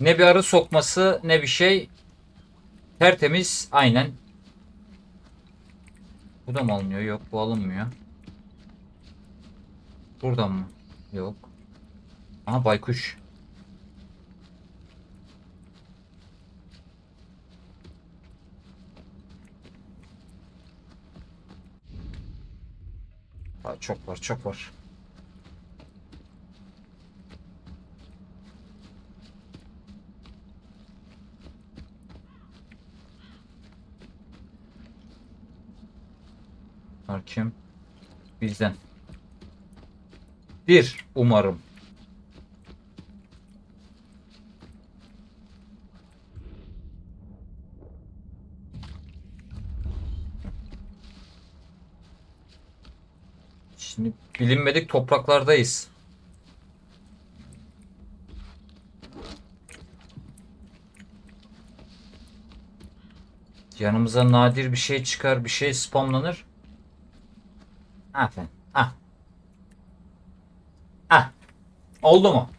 Ne bir arı sokması ne bir şey. Tertemiz aynen. Bu da mı alınıyor? Yok bu alınmıyor. Buradan mı? Yok. Aha baykuş. Aa, çok var çok var. Bunlar kim? Bizden. Bir umarım. Şimdi bilinmedik topraklardayız. Yanımıza nadir bir şey çıkar, bir şey spamlanır. Aferin. Ah. Ah. Oldu mu?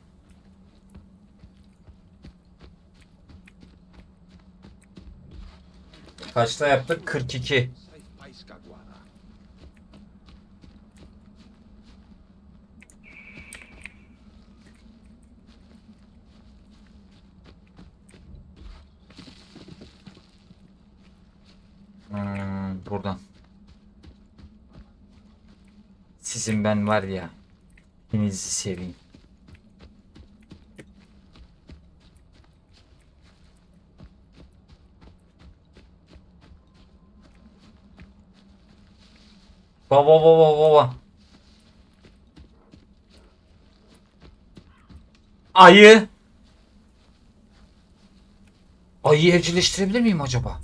Kaçta yaptık? 42. Hmm, buradan. Sizin ben var ya. Hepinizi seveyim. Baba baba baba. Ayı. Ayıyı evcilleştirebilir miyim acaba?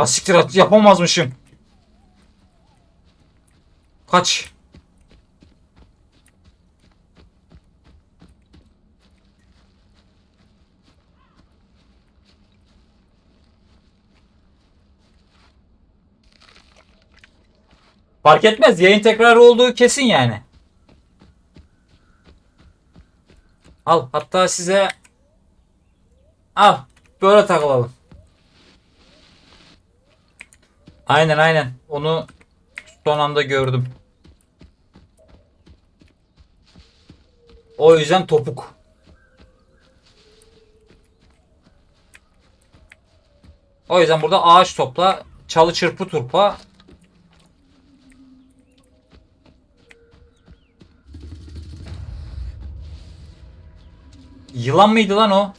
Ha siktir at yapamazmışım. Kaç. Fark etmez. Yayın tekrarı olduğu kesin yani. Al. Hatta size al. Böyle takılalım. Aynen aynen. Onu son anda gördüm. O yüzden topuk. O yüzden burada ağaç topla, çalı çırpı turpa. Yılan mıydı lan o?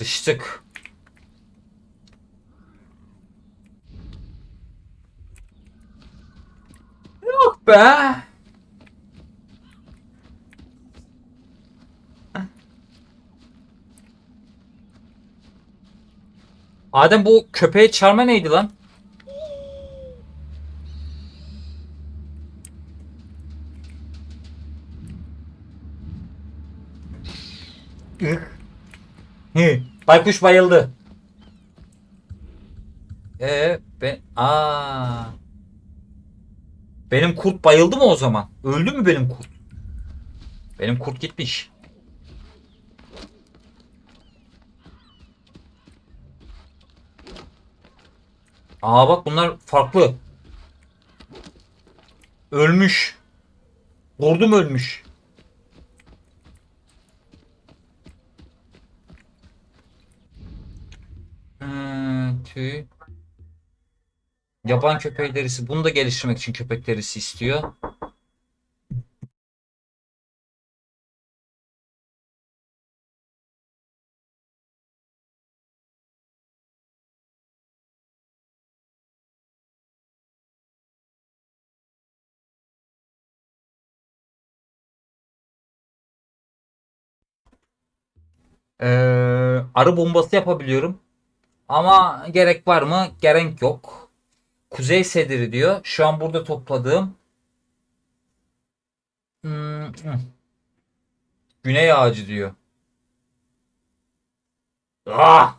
Sıçtık. Yok be. Adem bu köpeği çarma neydi lan? Baykuş bayıldı. Ee ben aa. Benim kurt bayıldı mı o zaman? Öldü mü benim kurt? Benim kurt gitmiş. Aa bak bunlar farklı. Ölmüş. Kurdum ölmüş. Görüntü. Yaban köpeği derisi. Bunu da geliştirmek için köpek derisi istiyor. Ee, arı bombası yapabiliyorum. Ama gerek var mı? Gerek yok. Kuzey sediri diyor. Şu an burada topladığım Hmm. Güney ağacı diyor. Ah!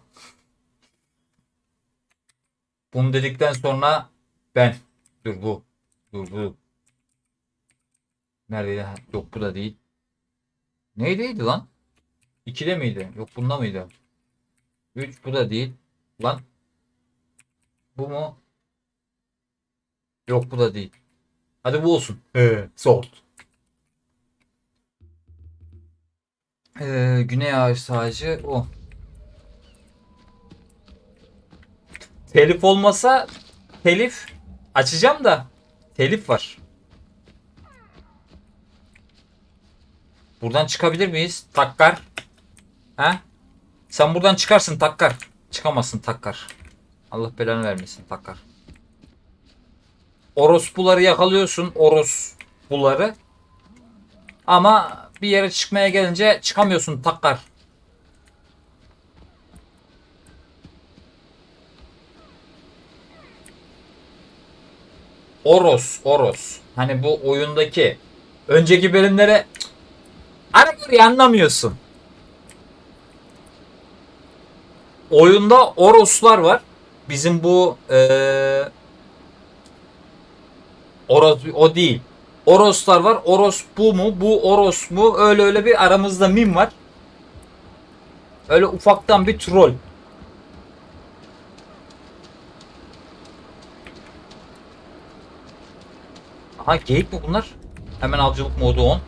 Bunu dedikten sonra ben. Dur bu. Dur bu. Neredeydi? Yok bu da değil. Neydiydi lan? İkide miydi? Yok bunda mıydı? Üç bu da değil. Lan. Bu mu? Yok bu da değil. Hadi bu olsun. He, sold. Ee, güney ağaç ağacı o. Telif olmasa telif açacağım da telif var. Buradan çıkabilir miyiz? Takkar. He? Sen buradan çıkarsın Takkar. Çıkamazsın Takkar. Allah belanı vermesin Takkar. Orospuları yakalıyorsun. Orospuları. Ama bir yere çıkmaya gelince çıkamıyorsun Takkar. Oros, Oros. Hani bu oyundaki önceki bölümlere Arabayı anlamıyorsun. Oyunda Oroslar var. Bizim bu eee Oros o değil. Oroslar var. Oros bu mu? Bu Oros mu? Öyle öyle bir aramızda mim var. Öyle ufaktan bir troll. Aha geyik mi bunlar? Hemen avcılık modu on.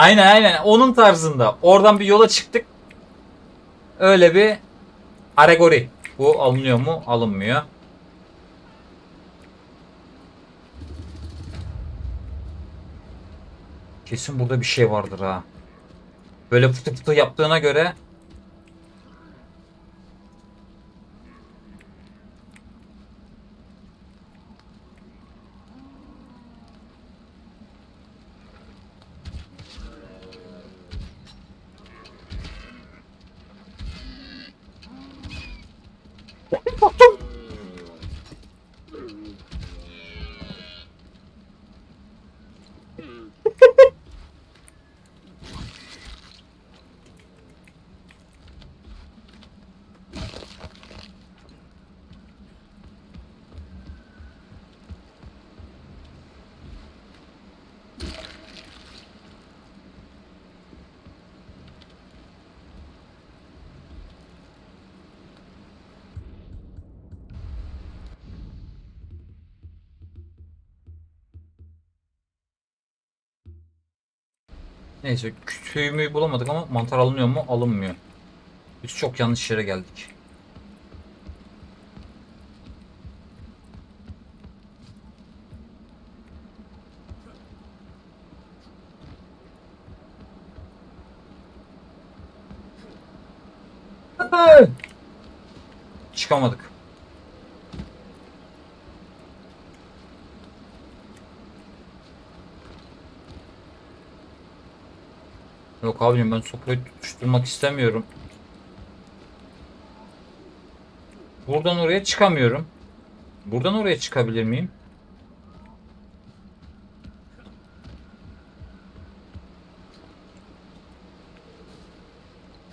Aynen aynen onun tarzında. Oradan bir yola çıktık. Öyle bir alegori. Bu alınıyor mu? Alınmıyor. Kesin burada bir şey vardır ha. Böyle fıtı fıtı yaptığına göre Neyse tüyümü bulamadık ama mantar alınıyor mu? Alınmıyor. Biz çok yanlış yere geldik. Çıkamadık. Yok abicim ben sopayı tutuşturmak istemiyorum. Buradan oraya çıkamıyorum. Buradan oraya çıkabilir miyim?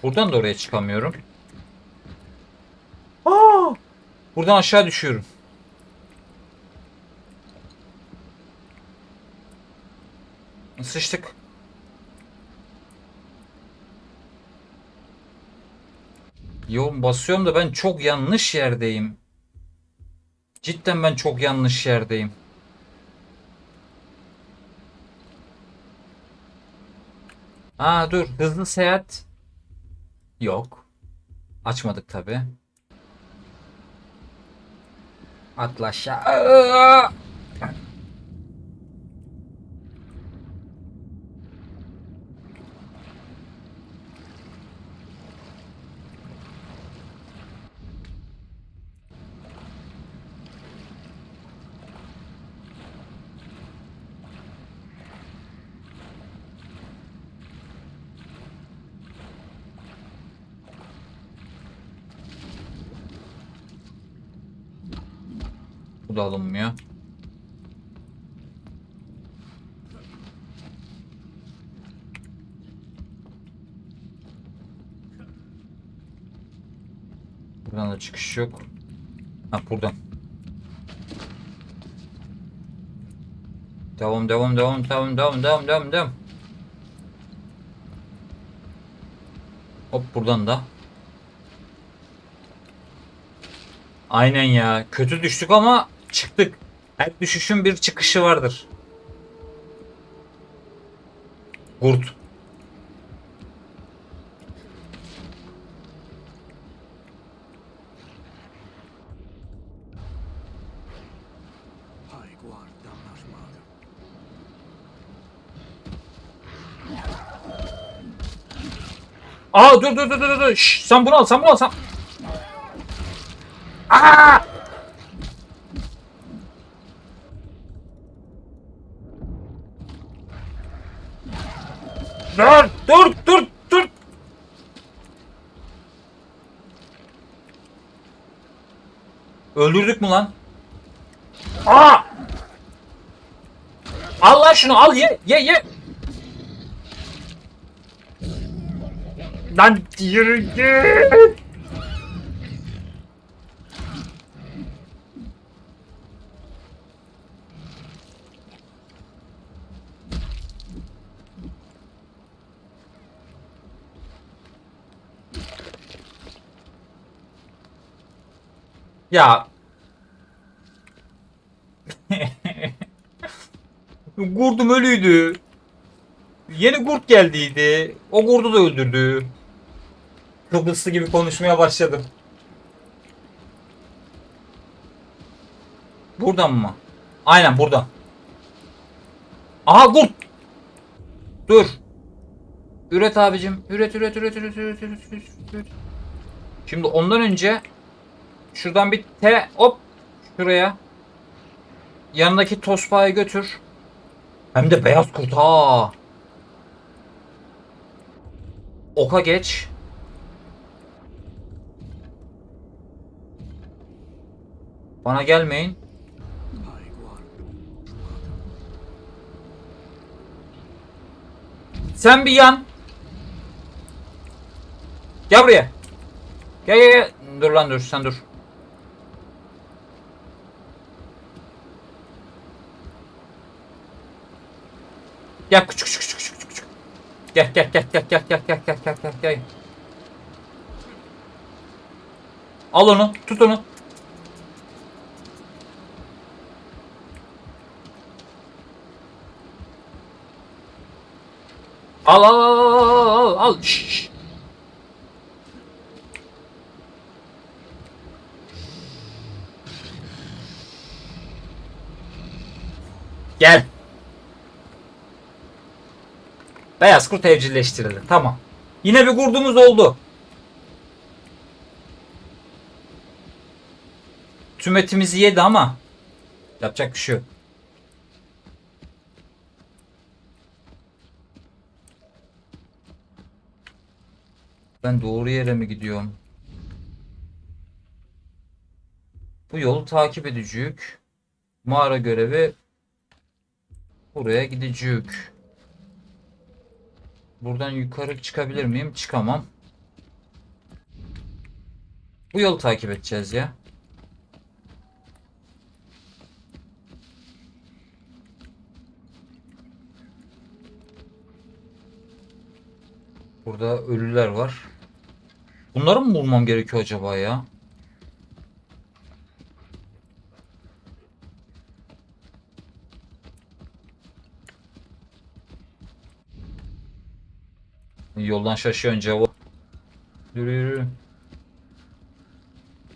Buradan da oraya çıkamıyorum. Aa! Buradan aşağı düşüyorum. Sıçtık. Yo basıyorum da ben çok yanlış yerdeyim. Cidden ben çok yanlış yerdeyim. Aa dur hızlı seyahat. Yok. Açmadık tabi. Atla aşağı. Aa! Da alınmıyor. Buradan da çıkış yok. Ha buradan. Devam devam devam devam devam devam devam devam. Hop buradan da. Aynen ya. Kötü düştük ama çıktık. Her düşüşün bir çıkışı vardır. Spada. Aa dur dur dur dur dur. Şş, sen bunu al sen bunu al sen. Aa! Dur dur dur dur. Öldürdük mü lan? Aa! Al lan şunu al ye ye ye. Lan yürü git. Ya. Kurdum ölüydü. Yeni kurt geldiydi. O kurdu da öldürdü. Kıbrıslı gibi konuşmaya başladım. Buradan mı? Aynen buradan. Aha kurt. Dur. Üret abicim. Üret üret üret üret üret üret. üret. Şimdi ondan önce şuradan bir T hop şuraya. Yanındaki tospayı götür. Hem de beyaz kurt ha. Oka geç. Bana gelmeyin. Sen bir yan. Gel buraya. Gel gel gel. Dur lan dur sen dur. Gel küçük küçük küçük küçük küçük. Gel gel gel gel gel gel gel gel gel gel gel. Al onu, tut onu. Al al al al al al. Şş, şş. Gel. Beyaz kurt evcilleştirildi. Tamam. Yine bir kurdumuz oldu. Tüm etimizi yedi ama yapacak bir şey yok. Ben doğru yere mi gidiyorum? Bu yolu takip edecek. Mağara görevi buraya gidecek. Buradan yukarı çıkabilir miyim? Çıkamam. Bu yolu takip edeceğiz ya. Burada ölüler var. Bunları mı bulmam gerekiyor acaba ya? Yoldan şaşıyorsun cevap. Yürü yürü.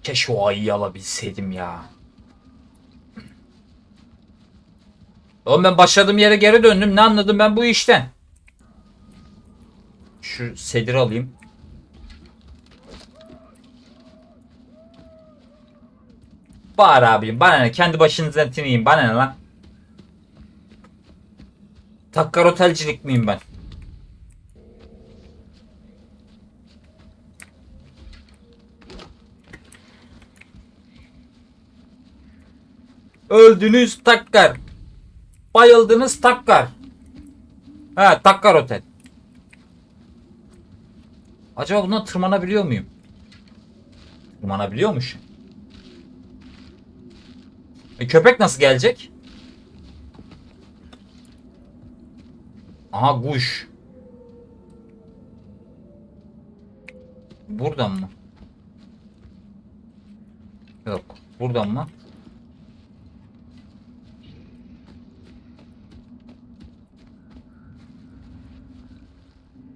Keşke o ayıyı alabilseydim ya. Oğlum ben başladığım yere geri döndüm. Ne anladım ben bu işten? Şu sediri alayım. Bağır abim bana ne kendi başınızdan tineyim bana ne lan. Takkar otelcilik miyim ben? Öldünüz takkar. Bayıldınız takkar. Ha takkar otel. Acaba bundan tırmanabiliyor muyum? Tırmanabiliyormuş. E, köpek nasıl gelecek? Aha kuş. Buradan mı? Yok. Buradan mı?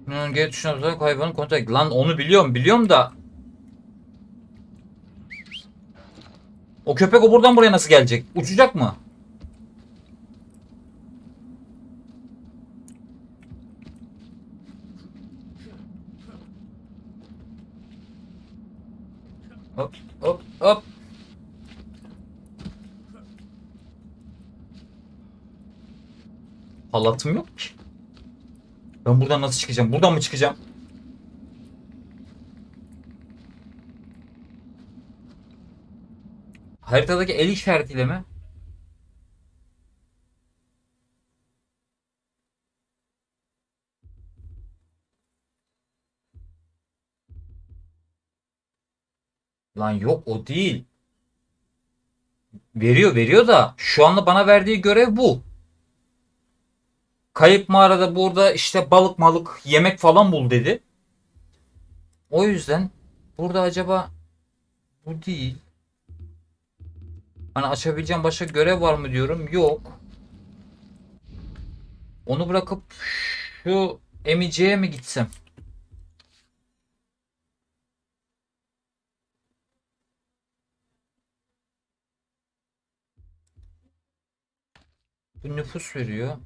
Bunun geri tuşuna basarak hayvanı kontrol et. Lan onu biliyorum biliyorum da O köpek o buradan buraya nasıl gelecek? Uçacak mı? Hop hop hop. Halatım yok ki. Ben buradan nasıl çıkacağım? Buradan mı çıkacağım? Haritadaki el işaretiyle mi? Lan yok o değil. Veriyor veriyor da şu anda bana verdiği görev bu. Kayıp mağarada burada işte balık malık yemek falan bul dedi. O yüzden burada acaba bu değil. Hani açabileceğim başka görev var mı diyorum. Yok. Onu bırakıp şu emiciye mi gitsem? Bu nüfus veriyor.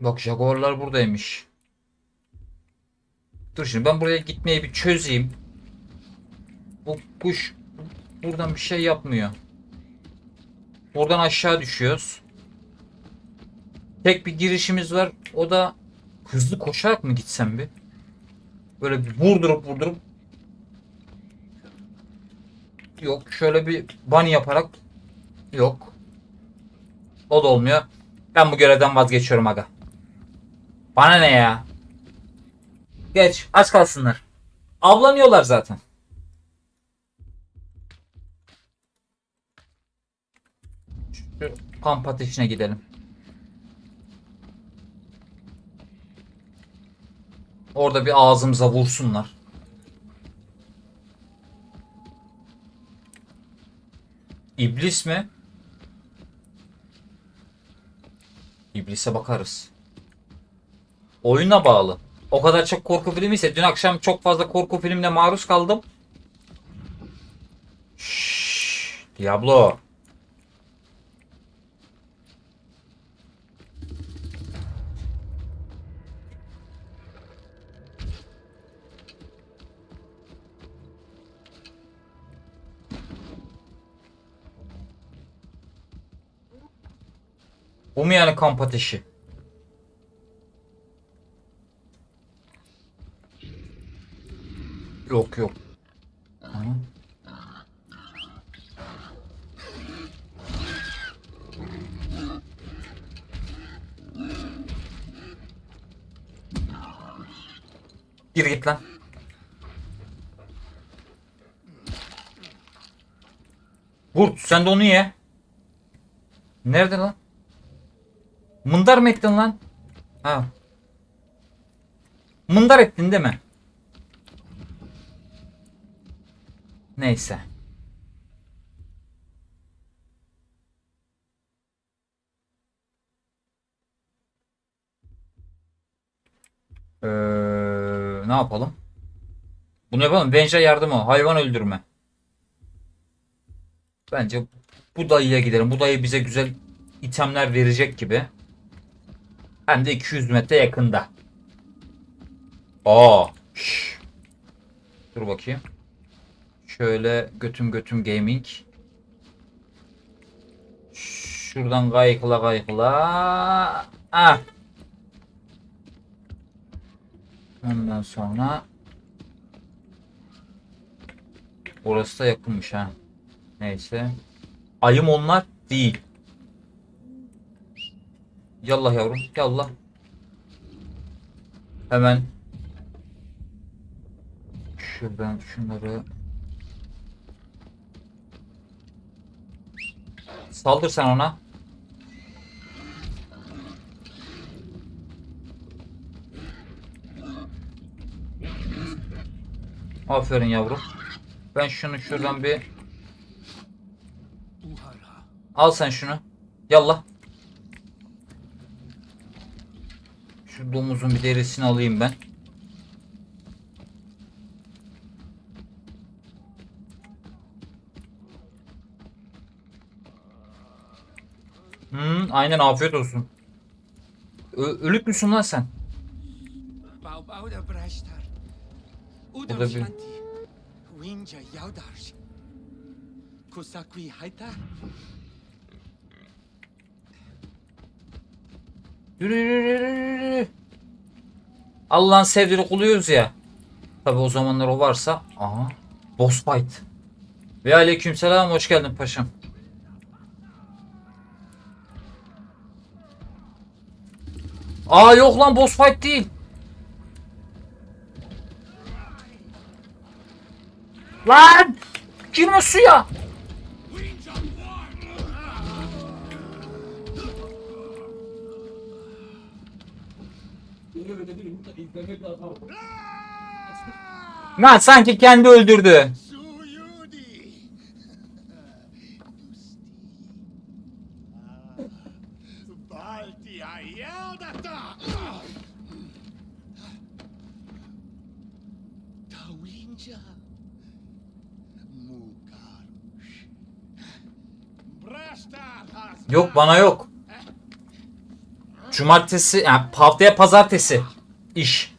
Bak Jaguarlar buradaymış. Dur şimdi ben buraya gitmeyi bir çözeyim. Bu kuş buradan bir şey yapmıyor. Buradan aşağı düşüyoruz. Tek bir girişimiz var. O da hızlı koşarak mı gitsem bir? Böyle bir vurdurup vurdurup Yok. Şöyle bir bunny yaparak yok. O da olmuyor. Ben bu görevden vazgeçiyorum aga. Bana ne ya? Geç. Aç kalsınlar. Avlanıyorlar zaten. Şu kamp ateşine gidelim. Orada bir ağzımıza vursunlar. İblis mi? İblise bakarız. Oyuna bağlı. O kadar çok korku filmi ise dün akşam çok fazla korku filmine maruz kaldım. Şşş, Diablo. Bu mu yani kamp ateşi? Yok yok. Gir git lan. Kurt sen de onu ye. Nerede lan? Mındar mı ettin lan? Ha. Mındar ettin değil mi? Neyse. Ee, ne yapalım? Bunu yapalım. Venja yardımı. Hayvan öldürme. Bence bu dayıya gidelim. Bu dayı bize güzel itemler verecek gibi. Hem de 200 metre yakında. Aa. şş. Dur bakayım. Şöyle götüm götüm gaming. Şuradan kayıkla kayıkla. Ah. Ondan sonra Orası da yakınmış ha. Neyse. Ayım onlar değil. Yallah yavrum. Yallah. Hemen şuradan şunları saldır sen ona. Aferin yavrum. Ben şunu şuradan bir al sen şunu. Yallah. Şu domuzun bir derisini alayım ben. Hmm, aynen afiyet olsun. Ö- ölük müsün lan sen? Burada bir- yürü yürü yürü, yürü. Allah'ın sevdiğini kuluyoruz ya. Tabi o zamanlar o varsa. Aha. Boss fight. Ve aleykümselam hoş geldin paşam. Aa yok lan boss fight değil. Lan! Girme suya. Lan sanki kendi öldürdü. Ayaudata. Tawinja. Has. Yok bana yok. Cumartesi, yani haftaya pazartesi iş.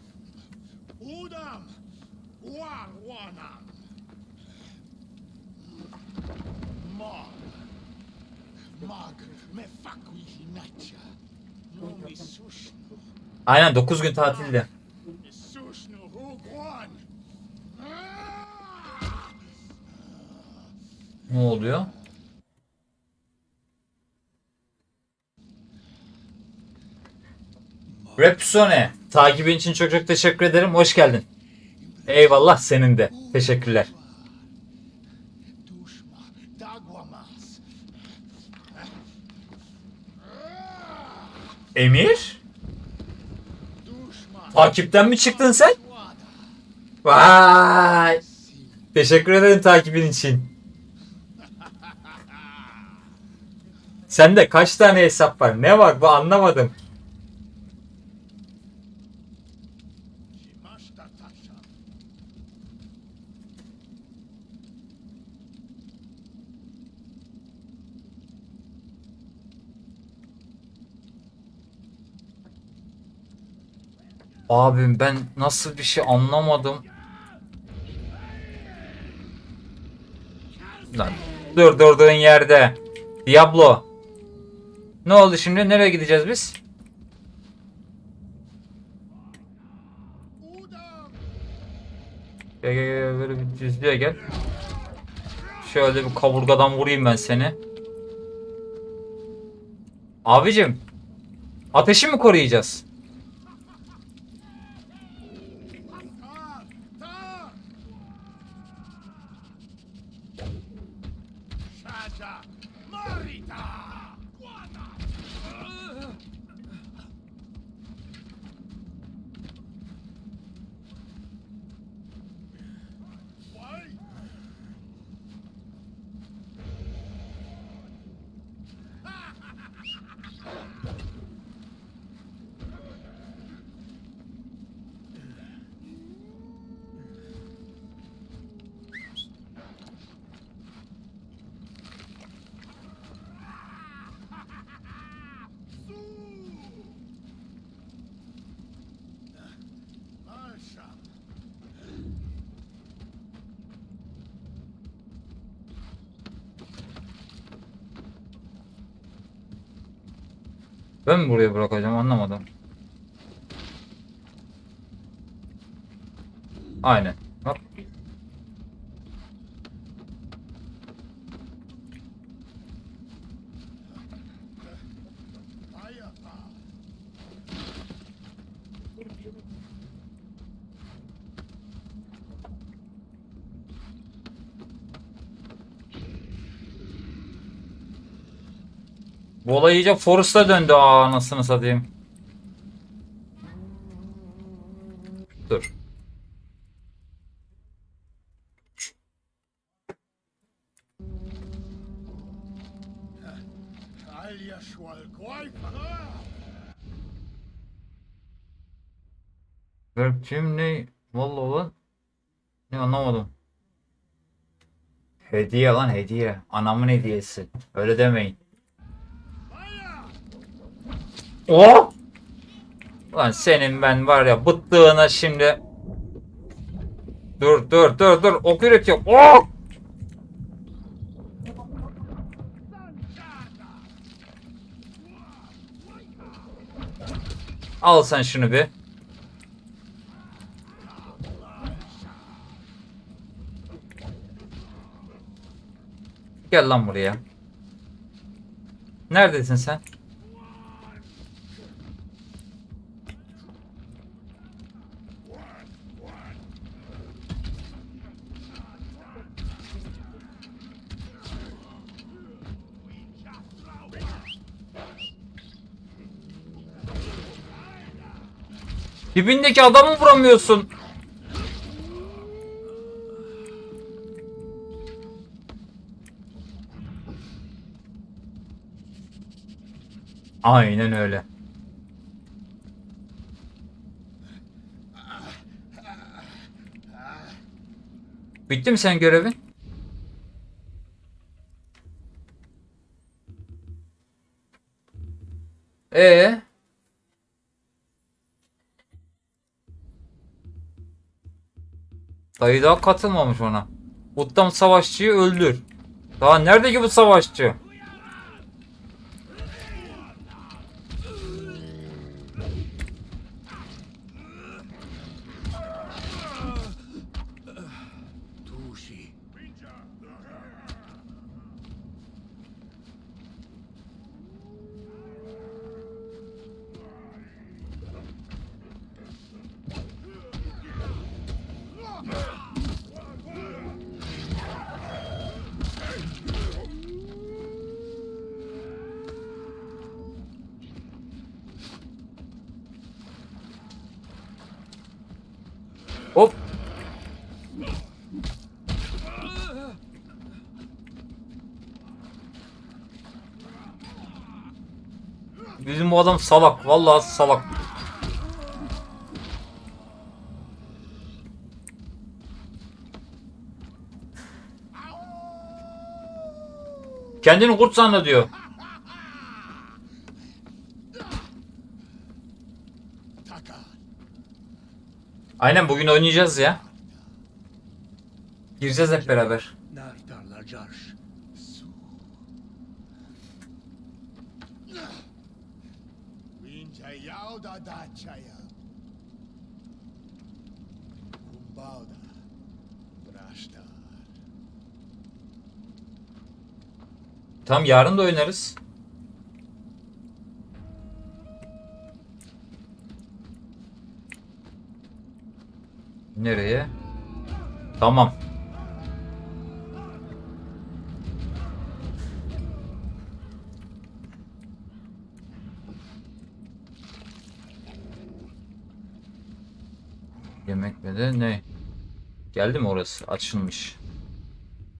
Aynen 9 gün tatilde. Ne oluyor? Repsone. Takibin için çok çok teşekkür ederim. Hoş geldin. Eyvallah senin de. Teşekkürler. Emir? Takipten mi çıktın sen? Vay. Teşekkür ederim takibin için. Sende kaç tane hesap var? Ne var bu anlamadım. Abim ben nasıl bir şey anlamadım. Lan dur yerde. Diablo. Ne oldu şimdi? Nereye gideceğiz biz? Gel gel gel böyle bir düzlüğe gel. Şöyle bir kaburgadan vurayım ben seni. Abicim. Ateşi mi koruyacağız? Ben mi buraya bırakacağım anlamadım. Aynen. Hop. Bu olay iyice Forest'a döndü aa anasını satayım. Dur. Verpçim ne? Vallahi ne anlamadım. Hediye lan hediye. Anamın hediyesi. Öyle demeyin. Oh! Lan senin ben var ya bıttığına şimdi. Dur dur dur dur. Ok üretiyorum. Oh! Al sen şunu bir. Gel lan buraya. Neredesin sen? Dibindeki adamı vuramıyorsun. Aynen öyle. Bitti mi sen görevin? Dayı daha katılmamış ona. Uttam savaşçıyı öldür. Daha nerede ki bu savaşçı? adam salak. Vallahi salak. Kendini kurt zannediyor. Aynen bugün oynayacağız ya. Gireceğiz hep beraber. Kumbada çaya. Kumbada. Braşta. Tam yarın da oynarız. Nereye? Tamam. Yemek mi de ne? Geldi mi orası? Açılmış.